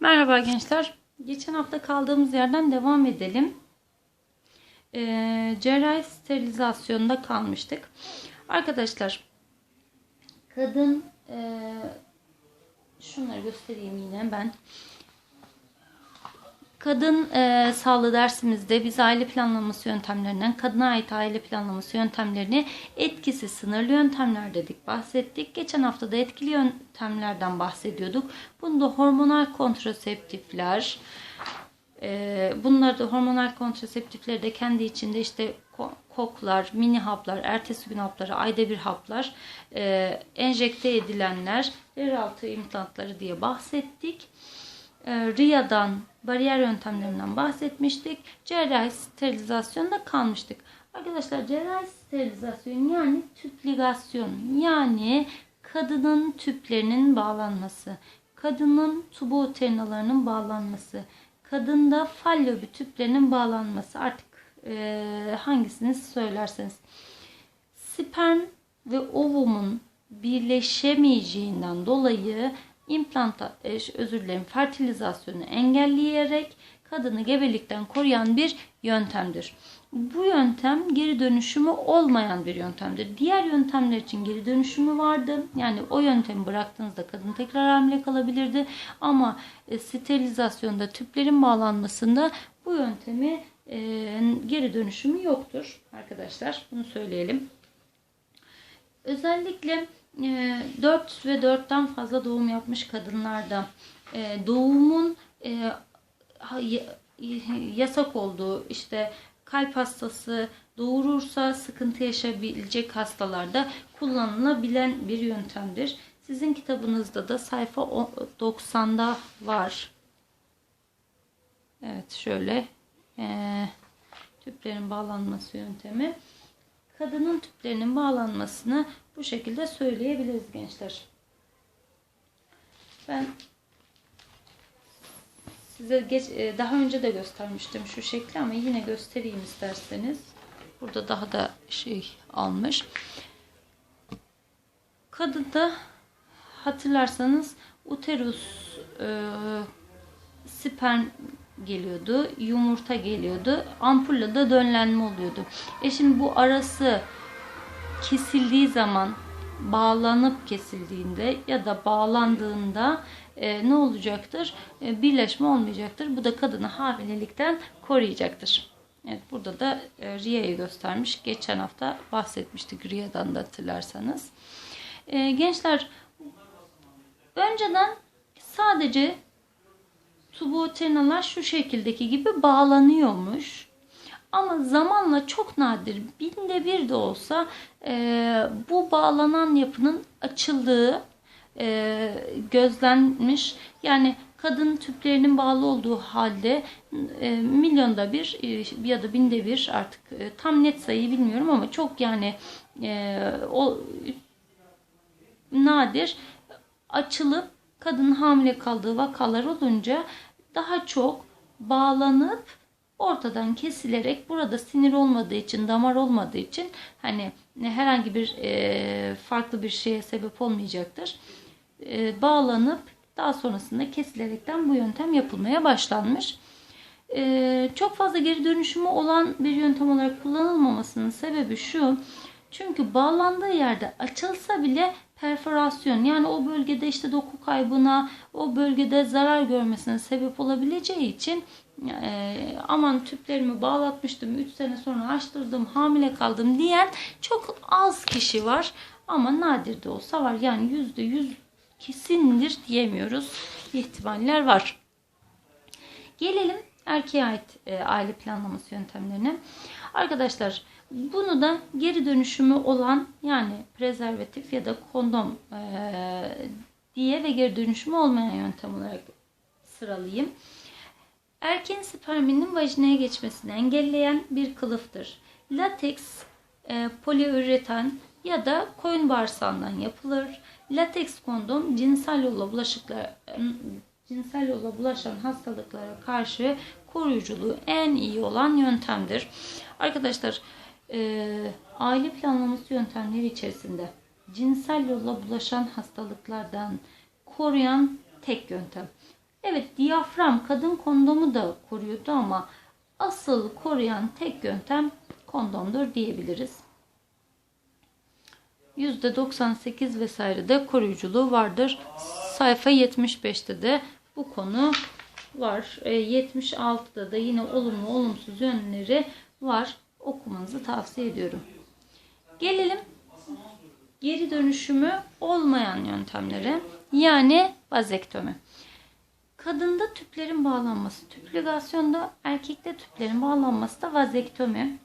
Merhaba gençler. Geçen hafta kaldığımız yerden devam edelim. Ee, cerrahi sterilizasyonda kalmıştık. Arkadaşlar kadın e, şunları göstereyim yine ben. Kadın e, sağlığı dersimizde biz aile planlaması yöntemlerinden, kadına ait aile planlaması yöntemlerini etkisi sınırlı yöntemler dedik, bahsettik. Geçen hafta da etkili yöntemlerden bahsediyorduk. Bunda hormonal kontraseptifler, e, bunlar da hormonal kontraseptifleri de kendi içinde işte koklar, mini haplar, ertesi gün hapları, ayda bir haplar, e, enjekte edilenler, yeraltı implantları diye bahsettik. E, RIA'dan, bariyer yöntemlerinden bahsetmiştik. Cerrahi sterilizasyonda kalmıştık. Arkadaşlar cerrahi sterilizasyon yani tüp ligasyon yani kadının tüplerinin bağlanması, kadının tubuterinalarının bağlanması, kadında fallopi tüplerinin bağlanması artık e, hangisini söylerseniz. Sperm ve ovumun birleşemeyeceğinden dolayı implanta, e, özür dilerim fertilizasyonu engelleyerek kadını gebelikten koruyan bir yöntemdir. Bu yöntem geri dönüşümü olmayan bir yöntemdir. Diğer yöntemler için geri dönüşümü vardı. Yani o yöntemi bıraktığınızda kadın tekrar hamile kalabilirdi. Ama e, sterilizasyonda tüplerin bağlanmasında bu yöntemi e, geri dönüşümü yoktur arkadaşlar. Bunu söyleyelim. Özellikle 4 e, ve 4'ten fazla doğum yapmış kadınlarda e, doğumun e, yasak olduğu işte kalp hastası doğurursa sıkıntı yaşayabilecek hastalarda kullanılabilen bir yöntemdir. Sizin kitabınızda da sayfa 90'da var. Evet şöyle tüplerin bağlanması yöntemi kadının tüplerinin bağlanmasını bu şekilde söyleyebiliriz gençler. Ben size geç, e, daha önce de göstermiştim şu şekli ama yine göstereyim isterseniz. Burada daha da şey almış. Kadında hatırlarsanız uterus e, sperm geliyordu. Yumurta geliyordu. Ampulla da dönlenme oluyordu. E şimdi bu arası kesildiği zaman bağlanıp kesildiğinde ya da bağlandığında e, ne olacaktır? E, birleşme olmayacaktır. Bu da kadını hamilelikten koruyacaktır. Evet burada da e, Riya'yı göstermiş. Geçen hafta bahsetmiştik Riya'dan da hatırlarsanız. E, gençler önceden sadece tubutenalar şu şekildeki gibi bağlanıyormuş. Ama zamanla çok nadir binde bir de olsa e, bu bağlanan yapının açıldığı e, gözlenmiş. Yani kadın tüplerinin bağlı olduğu halde e, milyonda bir e, ya da binde bir artık e, tam net sayıyı bilmiyorum ama çok yani e, o nadir açılıp kadın hamile kaldığı vakalar olunca daha çok bağlanıp ortadan kesilerek burada sinir olmadığı için damar olmadığı için hani herhangi bir e, farklı bir şeye sebep olmayacaktır. E, bağlanıp daha sonrasında kesilerekten bu yöntem yapılmaya başlanmış. E, çok fazla geri dönüşümü olan bir yöntem olarak kullanılmamasının sebebi şu. Çünkü bağlandığı yerde açılsa bile perforasyon yani o bölgede işte doku kaybına, o bölgede zarar görmesine sebep olabileceği için e, aman tüplerimi bağlatmıştım 3 sene sonra açtırdım hamile kaldım diyen çok az kişi var ama nadir de olsa var yani yüzde yüz kesindir diyemiyoruz ihtimaller var. Gelelim erkeğe ait e, aile planlaması yöntemlerine. Arkadaşlar bunu da geri dönüşümü olan yani prezervatif ya da kondom e, diye ve geri dönüşümü olmayan yöntem olarak sıralayayım. Erkeğin sperminin vajinaya geçmesini engelleyen bir kılıftır. Lateks, e, poliüretan ya da koyun bağırsağından yapılır. Lateks kondom cinsel yolla bulaşıklar cinsel yolla bulaşan hastalıklara karşı koruyuculuğu en iyi olan yöntemdir. Arkadaşlar e, aile planlaması yöntemleri içerisinde cinsel yolla bulaşan hastalıklardan koruyan tek yöntem. Evet diyafram kadın kondomu da koruyordu ama asıl koruyan tek yöntem kondomdur diyebiliriz. %98 vesaire de koruyuculuğu vardır. Sayfa 75'te de bu konu var. E, 76'da da yine olumlu olumsuz yönleri var. Okumanızı tavsiye ediyorum. Gelelim geri dönüşümü olmayan yöntemlere. Yani vazektomi. Kadında tüplerin bağlanması, tüp ligasyonda erkekte tüplerin bağlanması da vazektomi.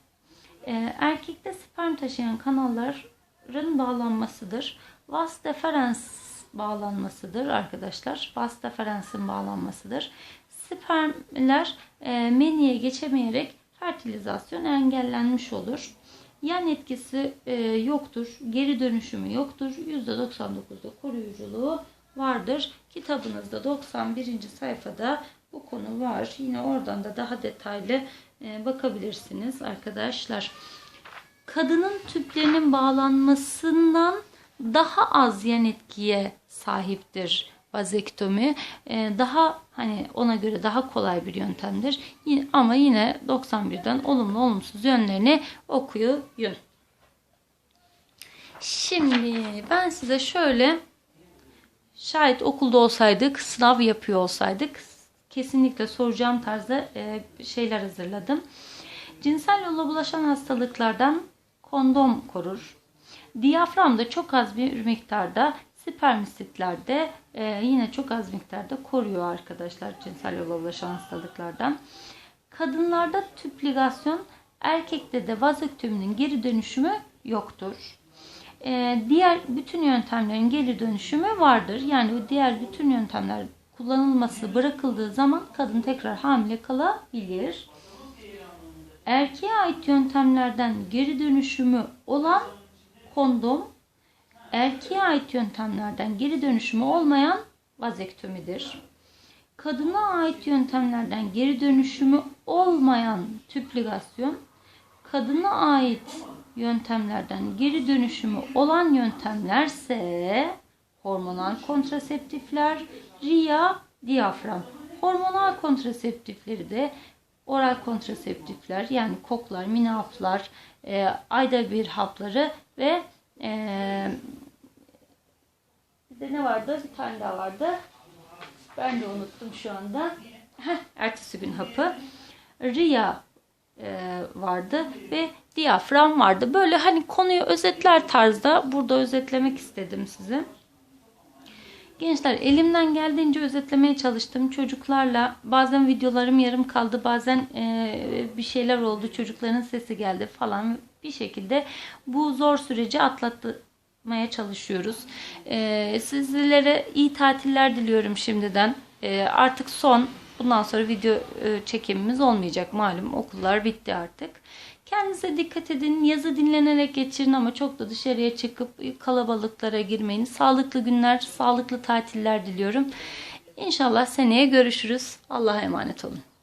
Ee, erkekte sperm taşıyan kanalların bağlanmasıdır. Vas deferens bağlanmasıdır arkadaşlar. Vas deferensin bağlanmasıdır. Spermler e, meniye geçemeyerek fertilizasyon engellenmiş olur. Yan etkisi e, yoktur. Geri dönüşümü yoktur. %99'da koruyuculuğu vardır. Kitabınızda 91. sayfada bu konu var. Yine oradan da daha detaylı e, bakabilirsiniz arkadaşlar. Kadının tüplerinin bağlanmasından daha az yan etkiye sahiptir vazektomi. E, daha hani ona göre daha kolay bir yöntemdir. Yine, ama yine 91'den olumlu olumsuz yönlerini okuyun. Şimdi ben size şöyle Şayet okulda olsaydık, sınav yapıyor olsaydık kesinlikle soracağım tarzda e, şeyler hazırladım. Cinsel yolla bulaşan hastalıklardan kondom korur. Diyafram da çok az bir miktarda spermisitlerde e, yine çok az miktarda koruyor arkadaşlar cinsel yolla bulaşan hastalıklardan. Kadınlarda tüp ligasyon, erkekte de vazektominin geri dönüşümü yoktur. Ee, diğer bütün yöntemlerin geri dönüşümü vardır. Yani diğer bütün yöntemler kullanılması bırakıldığı zaman kadın tekrar hamile kalabilir. Erkeğe ait yöntemlerden geri dönüşümü olan kondom, erkeğe ait yöntemlerden geri dönüşümü olmayan vazektomidir. Kadına ait yöntemlerden geri dönüşümü olmayan tüp ligasyon, kadına ait yöntemlerden geri dönüşümü olan yöntemlerse hormonal kontraseptifler, RIA, diyafram. Hormonal kontraseptifleri de oral kontraseptifler yani koklar, mini haplar, e, ayda bir hapları ve e, de ne vardı? Bir tane daha vardı. Ben de unuttum şu anda. Heh, ertesi gün hapı. RIA e, vardı ve diyafram vardı. Böyle hani konuyu özetler tarzda burada özetlemek istedim size. Gençler elimden geldiğince özetlemeye çalıştım. Çocuklarla bazen videolarım yarım kaldı. Bazen e, bir şeyler oldu. Çocukların sesi geldi falan. Bir şekilde bu zor süreci atlatmaya çalışıyoruz. E, sizlere iyi tatiller diliyorum şimdiden. E, artık son Bundan sonra video e, çekimimiz olmayacak malum okullar bitti artık. Kendinize dikkat edin. Yazı dinlenerek geçirin ama çok da dışarıya çıkıp kalabalıklara girmeyin. Sağlıklı günler, sağlıklı tatiller diliyorum. İnşallah seneye görüşürüz. Allah'a emanet olun.